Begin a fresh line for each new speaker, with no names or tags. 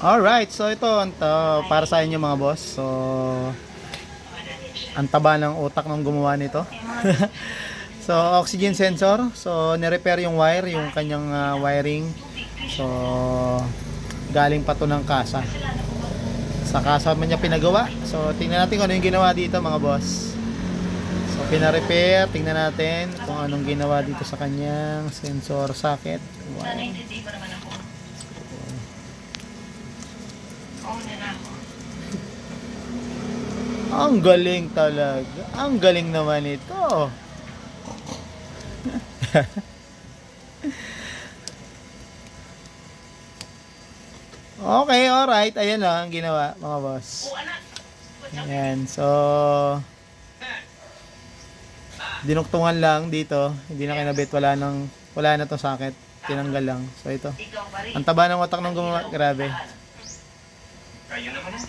Alright, so ito, ta- para sa inyo mga boss. So, ang taba ng utak ng gumawa nito. so, oxygen sensor. So, nirepair yung wire, yung kanyang ah, wiring. So, galing pa to ng kasa. Sa kasa man niya pinagawa. So, tingnan natin kung ano yung ginawa dito mga boss. So, pina-repair. Tingnan natin kung anong ginawa dito sa kanyang sensor socket. Wow. Ang galing talaga. Ang galing naman ito. okay, alright. Ayan lang ang ginawa, mga boss. Ayan, so... Dinuktungan lang dito. Hindi na kinabit. Wala, nang, wala na to socket. Tinanggal lang. So ito. Ang taba ng watak ng gumawa. Grabe.
Kayo naman